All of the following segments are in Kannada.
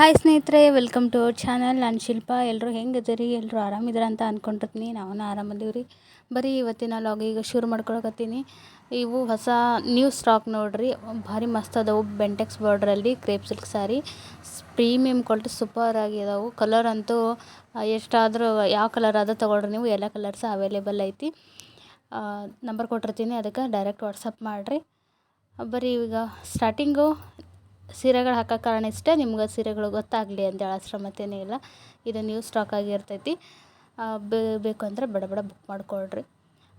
ಹಾಯ್ ಸ್ನೇಹಿತರೆ, ವೆಲ್ಕಮ್ ಟು ಅವರ್ ಚಾನಲ್. ನಾನು ಶಿಲ್ಪ. ಎಲ್ಲರೂ ಹೆಂಗಿದ್ದೀರಿ? ಎಲ್ಲರೂ ಆರಾಮಿದ್ದೀರ ಅಂತ ಅಂದ್ಕೊಂಡಿರ್ತೀನಿ ನಾವು ಆರಾಮದೀವಿ ರೀ ಬರೀ ಇವತ್ತಿನ ಲಾಗ್ ಈಗ ಶುರು ಮಾಡ್ಕೊಳಕತ್ತೀನಿ. ಇವು ಹೊಸ ನ್ಯೂ ಸ್ಟಾಕ್ ನೋಡ್ರಿ. ಭಾರಿ ಮಸ್ತ್ ಅದಾವು. Bentex ಬಾರ್ಡ್ರಲ್ಲಿ crepe silk sari premium quality super ಆಗಿ ಅದಾವು. ಕಲರ್ ಅಂತೂ ಎಷ್ಟಾದರೂ ಯಾವ ಕಲರ್ ಅದ ತೊಗೊಳ್ರಿ ನೀವು. ಎಲ್ಲ ಕಲರ್ಸ್ ಅವೈಲೇಬಲ್ ಐತಿ. ನಂಬರ್ ಕೊಟ್ಟಿರ್ತೀನಿ. ಅದಕ್ಕೆ ಡೈರೆಕ್ಟ್ ವಾಟ್ಸಪ್ ಮಾಡಿರಿ. ಬರೀ ಈಗ ಸ್ಟಾರ್ಟಿಂಗು ಸೀರೆಗಳು ಹಾಕೋ ಕಾರಣ ಇಷ್ಟೇ, ನಿಮ್ಗೆ ಸೀರೆಗಳು ಗೊತ್ತಾಗಲಿ ಅಂತೇಳಿ ಮತ್ತೇನೇ ಇಲ್ಲ. ಇದು ನ್ಯೂ ಸ್ಟಾಕ್ ಆಗಿರ್ತೈತಿ ಬೇಕು ಅಂದರೆ ಬಡ ಬಡ ಬುಕ್ ಮಾಡಿಕೊಳ್ರಿ.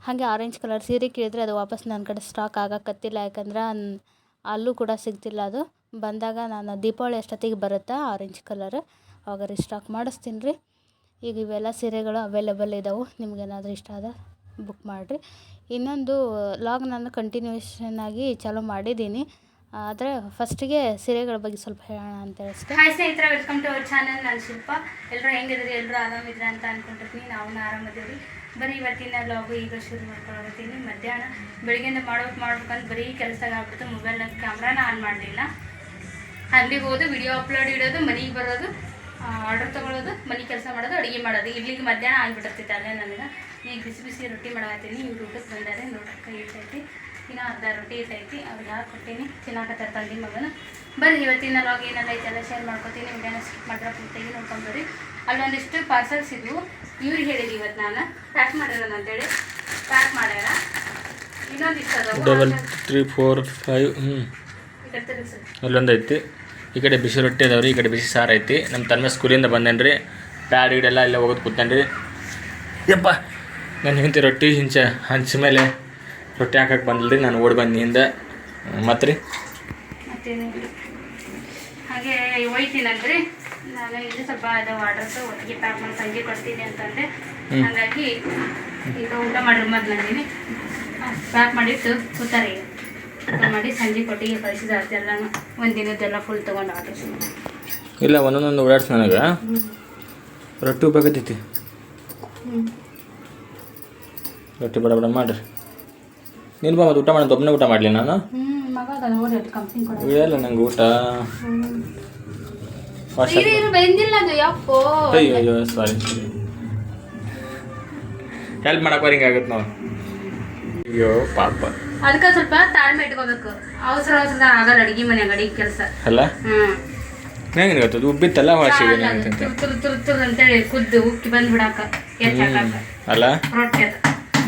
ಹಾಗೆ ಆರೆಂಜ್ ಕಲರ್ ಸೀರೆ ಕೇಳಿದ್ರೆ ಅದು ವಾಪಸ್ ನನ್ನ ಕಡೆ ಸ್ಟಾಕ್ ಆಗಕತ್ತಿಲ್ಲ. ಯಾಕಂದ್ರೆ ಅಲ್ಲೂ ಕೂಡ ಸಿಗ್ತಿಲ್ಲ ಅದು. ಬಂದಾಗ ನಾನು ದೀಪಾವಳಿ ಅಷ್ಟೊತ್ತಿಗೆ ಬರುತ್ತಾ ಆರೆಂಜ್ ಕಲರ್ ಅವಾಗ ರಿಸ್ಟಾಕ್ ಮಾಡಿಸ್ತೀನಿ ರೀ ಈಗ ಇವೆಲ್ಲ ಸೀರೆಗಳು ಅವೈಲೇಬಲ್ ಇದ್ದಾವೆ ನಿಮ್ಗೇನಾದರೂ ಇಷ್ಟ ಆದ ಬುಕ್ ಮಾಡಿರಿ. ಇನ್ನೊಂದು ಲಾಗ್ ನಾನು ಕಂಟಿನ್ಯೂಷನ್ ಆಗಿ ಚಾಲೂ ಮಾಡಿದ್ದೀನಿ. ಆದರೆ ಫಸ್ಟಿಗೆ ಸೀರೆಗಳ ಬಗ್ಗೆ ಸ್ವಲ್ಪ ಹೇಳೋಣ ಅಂತ ಅಷ್ಟೇ ಹಾಯ್ ಸ್ನೇಹಿತರೆ ವೆಲ್ಕಮ್ ಟು ಅವರ್ ಚಾನಲ್ ನಾನು ಶಿಲ್ಪ. ಎಲ್ಲರೂ ಹೆಂಗಿದ್ರಿ ಎಲ್ಲರೂ ಆರಾಮಿದ್ರೆ ಅಂತ ಅಂದ್ಕೊಂಡಿರ್ತೀನಿ ನಾವು ಆರಾಮದೀವಿ ಬರೀ ಇವತ್ತಿನ ಬ್ಲಾಗು ಈಗ ಶುರು ಮಾಡ್ಕೊಳಕತ್ತೀನಿ. ಮಧ್ಯಾಹ್ನ ಬೆಳಿಗ್ಗೆಯಿಂದ ಮಾಡೋಕೆ ಮಾಡ್ಬೇಕಂತ ಬರೀ ಕೆಲಸ ಆಗ್ಬಿಟ್ಟು ಮೊಬೈಲ್ನಾಗ ಕ್ಯಾಮ್ರಾನ ಆನ್ ಮಾಡಲಿಲ್ಲ. ಅಲ್ಲಿಗೆ ಹೋದು ವಿಡಿಯೋ ಅಪ್ಲೋಡ್ ಇಡೋದು, ಮನೆಗೆ ಬರೋದು ಆರ್ಡರ್ ತೊಗೊಳೋದು, ಮನೆ ಕೆಲಸ ಮಾಡೋದು, ಅಡುಗೆ ಮಾಡೋದು. ಇಲ್ಲಿಗೆ ಮಧ್ಯಾಹ್ನ ಆಗಿಬಿಟ್ಟಿರ್ತೈತೆ ಅಲ್ಲೇ ನನಗೆ. ಈಗ ಬಿಸಿ ಬಿಸಿ ರೊಟ್ಟಿ ಮಾಡತ್ತೀನಿ ಇವ್ರು ಊಟಕ್ಕೆ ಬಂದಾರೆ. ನೋಡಕ್ಕೆ ಇರ್ತೈತಿ ಇನ್ನೂ ಅರ್ಧ ರೊಟ್ಟಿ ಇದೈತಿ ಅವ್ರಿಗೆ ಹಾಕ್ಕೊಡ್ತೀನಿ ತಿನ್ನಾಕತ್ತಾರ ತಂದಿ ಮಗನ. ಬರ್ರಿ ಇವತ್ತಿನ ಲಾಗ್ ಏನೆಲ್ಲ ಐತೆಲ್ಲ ಶೇರ್ ಮಾಡ್ಕೊತೀನಿ. ವಿಡಿಯೋನ ಸ್ಕಿಪ್ ಮಾಡಿದ್ರೆ ಪೂರ್ತಿಯಾಗಿ ನೋಡ್ಕೊಂಬರ್ರಿ. ಅಲ್ಲೊಂದಿಷ್ಟು ಪಾರ್ಸಲ್ಸ್ ಇದ್ವು. ಇವ್ರಿಗೆ ಹೇಳಿದ್ವಿ ಇವತ್ತು ನಾನು. ಪ್ಯಾಕ್ ಮಾಡಿರೋಣ ಅಂತೇಳಿ. ಪ್ಯಾಕ್ ಮಾಡ್ಯಾರ. ಇನ್ನೊಂದಿಷ್ಟು ಡಬಲ್ ತ್ರೀ ಫೋರ್ ಫೈವ್ ಹ್ಞೂ. ಅಲ್ಲೊಂದು ಐತಿ. ಈ ಕಡೆ ಬಿಸಿ ರೊಟ್ಟಿ ಅದಾವ್ರಿ ಈ ಕಡೆ ಬಿಸಿ ಸಾರು ಐತಿ. ನಮ್ಮ ತನ್ನ ಸ್ಕೂಲಿಂದ ಬಂದೇನು ರೀ ಪ್ಯಾಡ್ ಗಿಡೆಲ್ಲ ಇಲ್ಲೇ ಹೋಗೋದು ಕೂತೇನೆ ರೀ ಯಪ್ಪ ನಾನು ಹಿಂತಿ ರೊಟ್ಟಿ ಹಿಂಚ ಹಂಚ ಮೇಲೆ ರೊಟ್ಟಿ ಹಾಕಕ್ಕೆ ಬಂದಿಲ್ಲ ರೀ ನಾನು ಓಡಿ ಬಂದಿನಿಂದ ಮತ್ತೆ ರೀ ಹಾಗೆ ಒಯ್ತೀನಂದ್ರಿ ನಾನು ಇಲ್ಲಿ ಸ್ವಲ್ಪ ಅದು ಆರ್ಡರ್ಸ್ ಒಟ್ಟಿಗೆ ಪ್ಯಾಕ್ ಮಾಡಿ ಸಂಜೆ ಕೊಡ್ತೀನಿ ಅಂತಂದೆ. ಹಾಗಾಗಿ ಈಗ ಊಟ ಮಾಡಿರೋ ಮೊದ್ಲು ಅಂದಿನಿ. ಪ್ಯಾಕ್ ಮಾಡಿಟ್ಟು ಕೂತಾರೆ ಈಗ. ಊಟ ಮಾಡಿ ಸಂಜೆ ಕೊಟ್ಟಿಗೆ ಕಳಿಸಿದ ಎಲ್ಲನೂ. ಒಂದು ದಿನದ್ದೆಲ್ಲ ಫುಲ್ ತೊಗೊಂಡು ಆರ್ಡರ್ಸ್ ಇಲ್ಲ ಒಂದೊಂದೊಂದು ಓಡಾಡ್ಸ್ ನನಗೆ. ರೊಟ್ಟಿ ಉಪಯೋಗತೈತಿ ರೊಟ್ಟಿ ಬಡ ಬಡ ಮಾಡಿರಿ. ನೀನು ಬಾ ಮತ್ತೆ ಊಟ ಮಾಡೋದು ಒಬ್ಬನೇ ಊಟ ಮಾಡಲಿ ನಾನು. ಇಲ್ಲ ನಂಗೆ ಊಟ. ಅಯ್ಯೋ ಸಾರಿ ಹೆಲ್ಪ್ ಮಾಡಕ್ಕೆ ಹಿಂಗೆ ಆಗುತ್ತೆ ನಾವು ಅಯ್ಯೋ ಪಾಪ. ಅದಕ್ಕೆ ಸ್ವಲ್ಪ ತಾಳ್ಮೆ ಇಟ್ಕೋಬೇಕು. ಅವಸರ ಅವಸರ ಆಗಲ್ಲ ಅಡುಗೆ ಮನೆ ಅಡಿಗೆ ಕೆಲಸ. ಅಲ್ಲ? ಹೆಂಗೆ ಗೊತ್ತದು ಉಬ್ಬಿತ್ತಲ್ಲ ವಾಶಿಗೆ ಅಂತಂತೆ? ತುರು ತುರು ತುರು ಅಂತೇಳಿ ಕುದ್ದು ಉಕ್ಕಿ ಬಂದು ಬಿಡಾಕ ಅಲ್ಲ? ರೊಟ್ಟಿ ಅದು.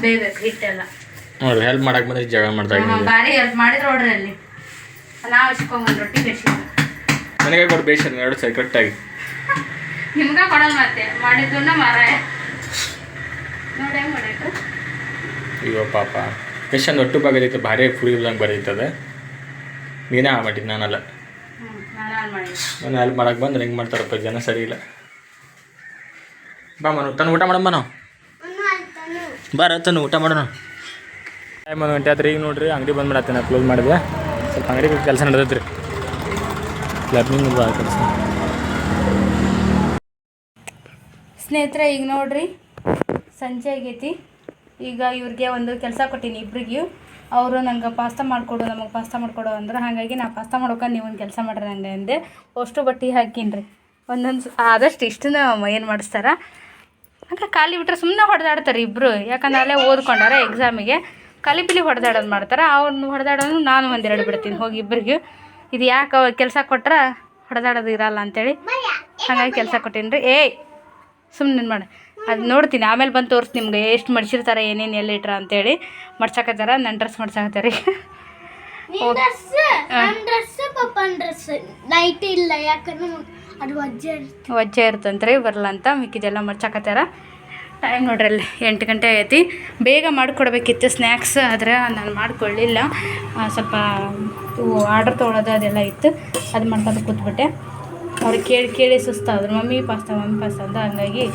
ಬೇಯ್ಬೇಕು ಹಿಟ್ಟೆಲ್ಲ. ನೋಡ್ರಿ ಹೆಲ್ಪ್ ಮಾಡಕ್ಕೆ ಬಂದ್ರೆ ಜಗಳ ಮಾಡ್ತಾ ಇದ್ದೀನಿ. ಭಾರಿ ಹೆಲ್ಪ್ ಮಾಡಿದ್ರು ನೋಡ್ರಿ ಅಲ್ಲಿ. ನಾವು ಹಚ್ಕೊಂಬಂದು ರೊಟ್ಟಿ ಬೇಸಿ ನನಗೆ ಕೊಡು ಬೇಷನ್ ಎರಡು ಸರಿ ಕರೆಕ್ಟಾಗಿ ನಿಮ್ಗ ಕೊಡಲ್ಲ ಮತ್ತೆ ಮಾಡಿದ್ದುನ್ನ ಮಾರಾಯ ನೋಡಿ ಹೆಂಗ್ ಮಾಡಾಕ ಅಯ್ಯೋ ಪಾಪ. ಎಷ್ಟು ಒಟ್ಟು ಬಾಗೈತೆ ಭಾರಿ ಇಲ್ದಂಗೆ ಬರೀತದೆ. ನೀನೇ ಆ ಮಾಡಿದ್ದು ನಾನಲ್ಲ. ನಾನು ಹೆಲ್ಪ್ ಮಾಡಕ್ಕೆ ಬಂದ್ರೆ ಹೆಂಗೆ ಮಾಡ್ತಾರಪ್ಪ ಜನ ಸರಿ ಇಲ್ಲ. ಬಾ ಮನು ತನ್ನ ಊಟ ಮಾಡಮ್ಮ ನಾವು. ಬರ ತನ್ನ ಊಟ ಮಾಡೋಣ. ಟೈಮ್ ಒಂದು ಗಂಟೆ ಆತ್ರಿ, ಈಗ ನೋಡ್ರಿ, ಅಂಗಡಿ ಬಂದ್ ಮಾಡತ್ತೆ ನಾ ಕ್ಲೋಸ್ ಮಾಡಿದೆ. ಸ್ವಲ್ಪ ಅಂಗಡಿ ಕೆಲಸ ನಡೆದೈತ್ರಿ. ಕ್ಲಬ್ನಿಂಗ್ ಬಾ ಕೆಲಸ. ಸ್ನೇಹಿತರೆ, ಈಗ ನೋಡ್ರಿ, ಸಂಜೆ ಆಗೈತಿ. ಈಗ ಇವ್ರಿಗೆ ಒಂದು ಕೆಲಸ ಕೊಟ್ಟೀನಿ ಇಬ್ರಿಗೂ. ಅವರು ನಂಗೆ ಪಾಸ್ತಾ ಮಾಡಿಕೊಡು, ನಮಗೆ ಪಾಸ್ತಾ ಮಾಡಿಕೊಡು ಅಂದ್ರೆ. ಹಾಗಾಗಿ ನಾ ಪಾಸ್ತಾ ಮಾಡ್ಕೊಂಡು ನೀವು ಕೆಲಸ ಮಾಡ್ರಿ ನಂಗೆ ಅಂದೆ. ಅಷ್ಟು ಬಟ್ಟೆ ಹಾಕಿನ್ರಿ. ಒಂದೊಂದು ಆದಷ್ಟು ಇಷ್ಟನ್ನ ಏನು ಮಾಡಿಸ್ತಾರ. ಹಂಗೆ ಖಾಲಿ ಬಿಟ್ಟರೆ ಸುಮ್ಮನೆ ಹೊಡೆದಾಡ್ತಾರೆ ಇಬ್ಬರು ಯಾಕಂದ್ರೆ ಅಲ್ಲೇ ಓದ್ಕೊಂಡಾರ ಎಕ್ಸಾಮಿಗೆ ಖಾಲಿ ಪಿಲಿ ಹೊಡೆದಾಡೋದು ಮಾಡ್ತಾರೆ ಅವ್ನು ಹೊಡೆದಾಡೋದು ನಾನು ಒಂದೆರಡು ಬಿಡ್ತೀನಿ. ಹೋಗಿ ಇಬ್ಬರಿಗೂ ಇದು ಯಾಕೆ ಕೆಲಸ ಕೊಟ್ರೆ ಹೊಡೆದಾಡೋದು ಇರಲ್ಲ ಅಂತೇಳಿ ಹಾಗಾಗಿ ಕೆಲಸ ಕೊಟ್ಟೀನಿ ರೀ. ಏಯ್ ಸುಮ್ಮನೆ ಮಾಡಿ. ಅದು ನೋಡ್ತೀನಿ ಆಮೇಲೆ ಬಂದು ತೋರಿಸಿ ನಿಮ್ಗೆ ಎಷ್ಟು ಮಡ್ಸಿರ್ತಾರೆ ಏನೇನು ಎಲ್ಲಿ ಇಟ್ರ ಅಂತೇಳಿ. ಮಡ್ಸಕತ್ತಾರ ನನ್ನ ಡ್ರೆಸ್ ಮಡ್ಸಕತ್ತಾರೆ. ವಜ್ಜೆ ಇರ್ತಂತ್ರಿ ಬರಲ್ಲ ಅಂತ ಮಿಕ್ಕಿದೆಲ್ಲ ಮಡ್ಸಕತ್ತಾರ. ಟೈಮ್ ನೋಡ್ರಿ ಅಲ್ಲಿ ಎಂಟು ಗಂಟೆ ಆಗೈತಿ. ಬೇಗ ಮಾಡಿಕೊಡ್ಬೇಕಿತ್ತು ಸ್ನ್ಯಾಕ್ಸ್, ಆದರೆ ನಾನು ಮಾಡಿಕೊಳ್ಳಿಲ್ಲ ಸ್ವಲ್ಪ ಆರ್ಡರ್ ತೊಗೊಳೋದು ಅದೆಲ್ಲ ಇತ್ತು. ಅದು ಮಾಡ್ಕೊಂಡು ಕೂತ್ಬಿಟ್ಟೆ. ಅವ್ರು ಕೇಳಿ ಕೇಳಿ ಸುಸ್ತಾದ್ರು. ಮಮ್ಮಿ ಪಾಸ್ತಾ ಮಮ್ಮಿ ಪಾಸ್ತಾ ಅಂತ ಹಂಗಾಗಿ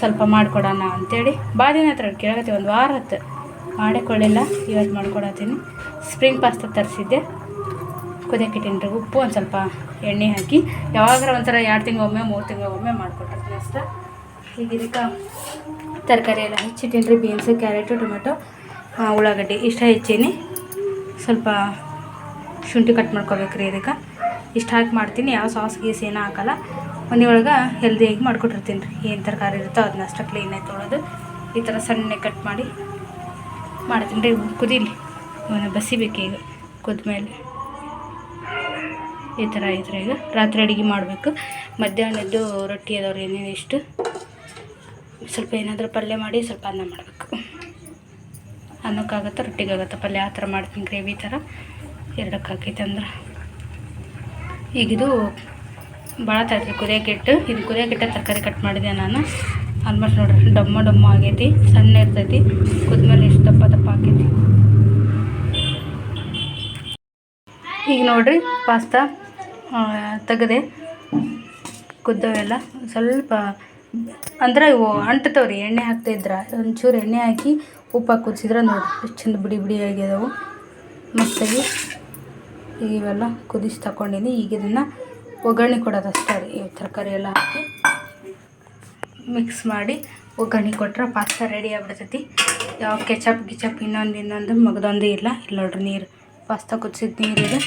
ಸ್ವಲ್ಪ ಮಾಡಿಕೊಡೋಣ ಅಂತೇಳಿ. ಭಾಳ ದಿನ ಹತ್ರ ಕೇಳಕತ್ತಿ, ಒಂದು ವಾರ ಹತ್ತು ಮಾಡೇ ಕೊಳ್ಳಿಲ್ಲ ಇವತ್ತು ಮಾಡ್ಕೊಡತ್ತೀನಿ. ಸ್ಪ್ರಿಂಗ್ ಪಾಸ್ತಾ ತರಿಸಿದ್ದೆ. ಕುದಿಯಕ್ಕಿಟ್ಟಿನಿ ರೀ, ಉಪ್ಪು ಒಂದು ಸ್ವಲ್ಪ ಎಣ್ಣೆ ಹಾಕಿ. ಯಾವಾಗ ಒಂಥರ ಎರಡು ತಿಂಗಳೊಮ್ಮೆ ಮೂರು ತಿಂಗಳೊಮ್ಮೆ ಮಾಡಿಕೊಟ್ಟಿರ್ತೀನಿ ಅಷ್ಟೇ. ಈಗ ಇದಕ್ಕೆ ತರಕಾರಿ ಎಲ್ಲ ಹೆಚ್ಚಿಟ್ಟಿನಿ ರೀ ಬೀನ್ಸು ಕ್ಯಾರೆಟು ಟೊಮೆಟೊ ಉಳ್ಳಾಗಡ್ಡಿ ಇಷ್ಟ ಹೆಚ್ಚೀನಿ. ಸ್ವಲ್ಪ ಶುಂಠಿ ಕಟ್ ಮಾಡ್ಕೋಬೇಕ್ರಿ ಇದಕ್ಕೆ. ಇಷ್ಟು ಹಾಕಿ ಮಾಡ್ತೀನಿ, ಯಾವ ಸಾಸ್ ಗೀಸ್ ಏನೂ ಹಾಕಲ್ಲ. ಮನೆ ಒಳಗೆ ಹೆಲ್ದಿಯಾಗಿ ಮಾಡ್ಕೊಟ್ಟಿರ್ತೀನಿ ರೀ ಏನು ತರಕಾರಿ ಇರುತ್ತೋ ಅದನ್ನ ಅಷ್ಟು ಆಯ್ತು ತೊಳೆದು ಈ ಥರ ಸಣ್ಣ ಕಟ್ ಮಾಡಿ ಮಾಡ್ತೀನಿ ರೀ ಕುದೀಲಿ ಅವನ್ನ ಬಸಿಬೇಕು ಈಗ ಕುದ್ಮೇಲೆ. ಈ ಥರ ಐತ್ರಿ ಈಗ ರಾತ್ರಿ ಅಡುಗೆ ಮಾಡಬೇಕು. ಮಧ್ಯಾಹ್ನದ್ದು ರೊಟ್ಟಿ ಅದಾವ್ರಿ, ಏನೇನು ಇಷ್ಟು. ಸ್ವಲ್ಪ ಏನಾದರೂ ಪಲ್ಯ ಮಾಡಿ ಸ್ವಲ್ಪ ಅನ್ನ ಮಾಡಬೇಕು. ಅನ್ನಕ್ಕಾಗತ್ತೆ ರೊಟ್ಟಿಗಾಗತ್ತೆ ಪಲ್ಯ ಆ ಥರ ಮಾಡ್ತೀನಿ ಗ್ರೇವಿ ಥರ. ಎರಡಕ್ಕೆ ಹಾಕೈತೆ ಅಂದ್ರೆ. ಈಗಿದು ಭಾಳ ತರಕಾರಿ ಕುದಿಯೋಕೆ ಇಟ್ಟು ಇದು ಕುದಿಯೋಕೆ ಇಟ್ಟ ತರಕಾರಿ ಕಟ್ ಮಾಡಿದೆ ನಾನು. ಆಲ್ಮೋಸ್ಟ್ ನೋಡ್ರಿ, ಡಮ್ಮ ಡಮ್ಮ ಆಗೈತಿ, ಸಣ್ಣ ಇರ್ತೈತಿ, ಕುದ್ಮೇಲೆ ಇಷ್ಟು ದಪ್ಪ ದಪ್ಪ ಆಕೈತಿ ಈಗ ನೋಡ್ರಿ, ಪಾಸ್ತಾ ತೆಗೆದೆ, ಕುದ್ದವೆಲ್ಲ ಸ್ವಲ್ಪ ಅಂದ್ರೆ ಇವು ಅಂಟ್ತವ್ರಿ ಎಣ್ಣೆ ಹಾಕ್ತಿದ್ರ ಒಂಚೂರು ಎಣ್ಣೆ ಹಾಕಿ ಉಪ್ಪು ಹಾಕಿ ಕುದಿಸಿದ್ರೆ ನೋಡಿ ಎಷ್ಟು ಚಂದ ಬಿಡಿ ಬಿಡಿ ಆಗ್ಯದವು. ಮಸ್ತಾಗಿ ಈಗ ಇವೆಲ್ಲ ಕುದಿಸಿ ತಗೊಂಡಿನಿ ಈಗ ಇದನ್ನು ಒಗ್ಗರಣೆ ಕೊಡೋದು ಅಷ್ಟೇ ರೀ. ಈ ತರಕಾರಿ ಎಲ್ಲ ಹಾಕಿ ಮಿಕ್ಸ್ ಮಾಡಿ ಒಗ್ಗರಣೆ ಕೊಟ್ರೆ ಪಾಸ್ತಾ ರೆಡಿ ಆಗ್ಬಿಡ್ತೈತಿ. ಯಾವ ಕೆಚಪ್ ಗಿಚಪ್ ಇನ್ನೊಂದು ಇನ್ನೊಂದು ಮಗದೊಂದು ಇಲ್ಲ. ಇಲ್ಲ ನೋಡ್ರಿ ನೀರು ಪಾಸ್ತಾ ಕುದಿಸಿದ ನೀರಿದೆ